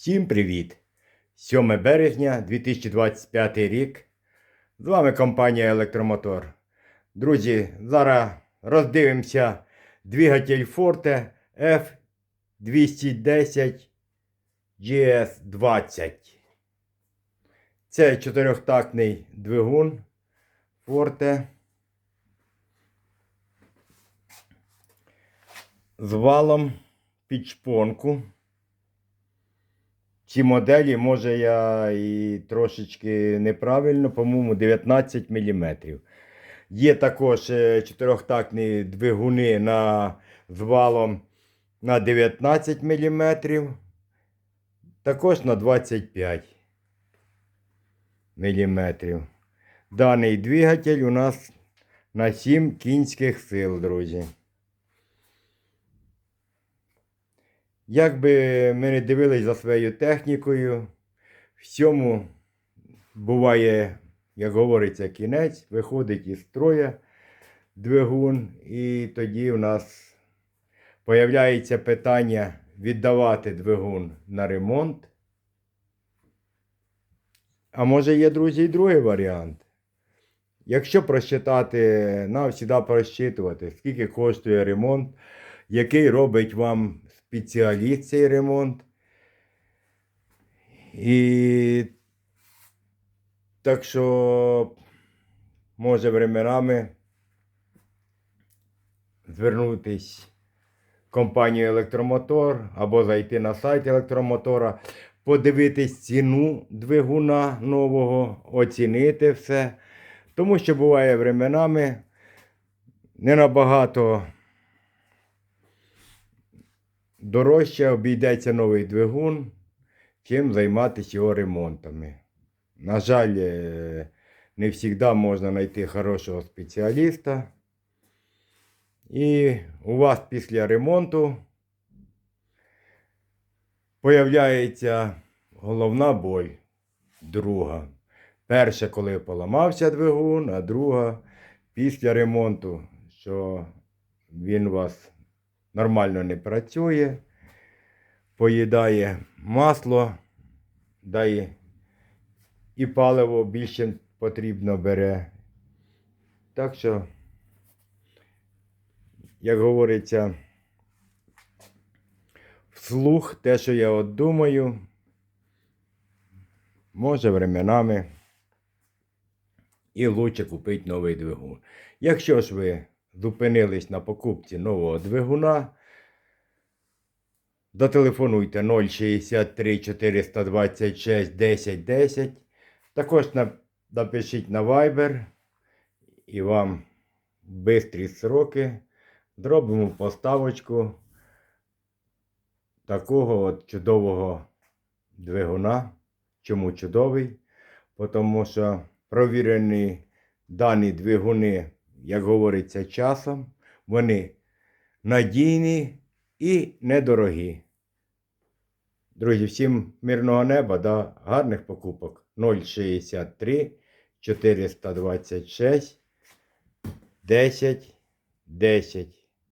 Всім привіт! 7 березня 2025 рік. З вами компанія Електромотор. Друзі, зараз роздивимося двигатель Forte F210 GS20. Це чотирьохтактний двигун Forte. З валом під шпонку. Ці моделі, може, я і трошечки неправильно, по-моєму, 19 мм. Є також е, чотирьохтактні двигуни на, з валом на 19 мм, також на 25 мм. Даний двигатель у нас на 7 кінських сил, друзі. Як би ми не дивились за своєю технікою, всьому буває, як говориться, кінець, виходить із строя двигун, і тоді у нас появляється питання віддавати двигун на ремонт. А може є, друзі, і другий варіант. Якщо просчитати, нам завжди просчитувати, скільки коштує ремонт, який робить вам спеціаліст цей ремонт. І так що, може, временами звернутись в компанію Електромотор або зайти на сайт електромотора, подивитись ціну двигуна нового, оцінити все. Тому що буває временами не набагато дорожче обійдеться новий двигун, чим займатися його ремонтами. На жаль, е, не завжди можна знайти хорошого спеціаліста. І у вас після ремонту появляється головна боль друга. Перша, коли поламався двигун, а друга після ремонту, що він у вас нормально не працює, поїдає масло, дає і паливо більше потрібно бере. Так що, як говориться, вслух те, що я от думаю, може временами і лучше купити новий двигун. Якщо ж ви зупинились на покупці нового двигуна, дотелефонуйте 063 426 10 10. Також напишіть на Viber і вам бистрі сроки зробимо поставочку такого от чудового двигуна. Чому чудовий? Тому що провірені дані двигуни як говориться, часом, вони надійні і недорогі. Друзі, всім мирного неба да гарних покупок 063 426 10 10.